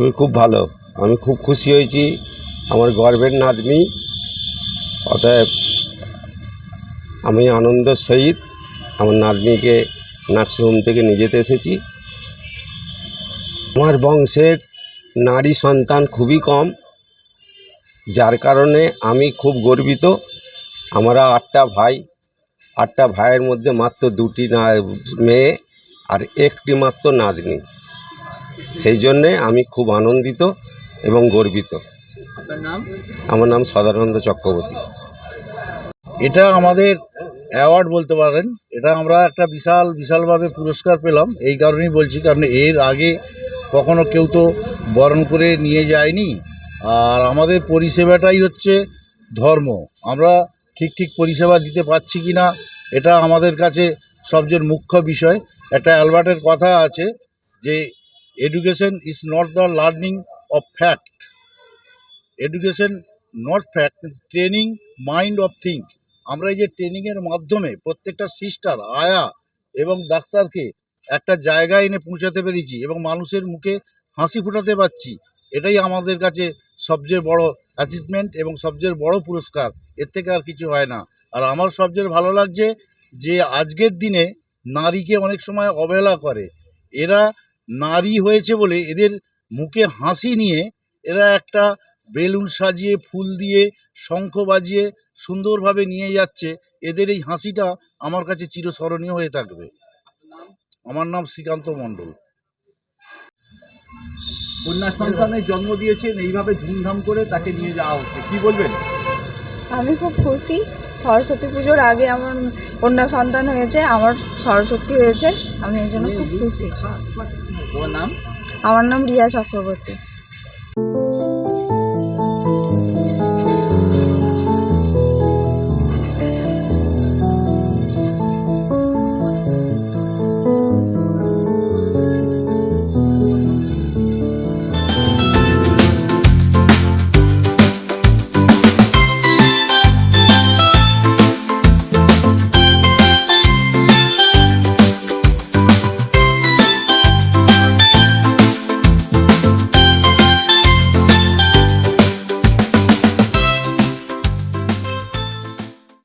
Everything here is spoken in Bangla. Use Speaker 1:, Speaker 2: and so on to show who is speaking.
Speaker 1: আমি খুব ভালো। আমি খুব খুশি হয়েছি। আমার গর্বের নাতনি। অতএব আমি আনন্দের সহিত আমার নাতনিকে নার্সিংহোম থেকে নিয়ে যেতে এসেছি। আমার বংশের নারী সন্তান খুবই কম। যার কারণে আমি খুব গর্বিত। আমরা আটটা ভাই। আটটা ভাইয়ের মধ্যে মাত্র দুটি মেয়ে আর একটি মাত্র নাতনি। সেই জন্যে আমি খুব আনন্দিত এবং গর্বিত।
Speaker 2: আপনার নাম?
Speaker 1: আমার নাম সদানন্দ চক্রবর্তী।
Speaker 3: এটা আমাদের অ্যাওয়ার্ড বলতে পারেন। এটা আমরা একটা বিশাল বিশালভাবে পুরস্কার পেলাম। এই কারণেই বলছি কারণ এর আগে কখনো কেউ তো বরণ করে নিয়ে যায়নি। আর আমাদের পরিষেবাটাই হচ্ছে ধর্ম। আমরা ঠিক ঠিক পরিষেবা দিতে পারছি কি না এটা আমাদের কাছে সবচেয়ে মুখ্য বিষয়। একটা অ্যালবার্টের কথা আছে যে education is not the learning of fact education not fact training mind of think আমরা এই যে ট্রেনিংয়ের মাধ্যমে প্রত্যেকটা সিস্টার আয়া এবং ডাক্তারকে একটা জায়গায় এনে পৌঁছাতে পেরেছি এবং মানুষের মুখে হাসি ফোটাতে পারছি, এটাই আমাদের কাছে সবচেয়ে বড় অ্যাচিভমেন্ট এবং সবচেয়ে বড় পুরস্কার। এর থেকে আর কিছু হয় না। আর আমার সবচেয়ে ভালো লাগছে যে আজকের দিনে নারীকে অনেক সময় অবহেলা করে। এরা নারী হয়েছে বলে এদের মুখে হাসি নিয়ে এরা একটা বেলুন সাজিয়ে ফুল দিয়ে শঙ্খ বাজিয়ে সুন্দরভাবে নিয়ে যাচ্ছে। এদের এই হাসিটা আমার কাছে চিরস্মরণীয় হয়ে থাকবে। আমার নাম শ্রীকান্ত মণ্ডল।
Speaker 2: কন্যা সন্তানের জন্ম দিয়েছেন এইভাবে ধুমধাম করে তাকে নিয়ে যাওয়া হচ্ছে। কি বলবেন?
Speaker 4: আমি খুব খুশি। সরস্বতী পুজোর আগে আমার কন্যা সন্তান হয়েছে আমার সরস্বতী হয়েছে। আমি এই জন্য খুব খুশি।
Speaker 2: নাম?
Speaker 4: আমার নাম রিয়া চক্রবর্তী।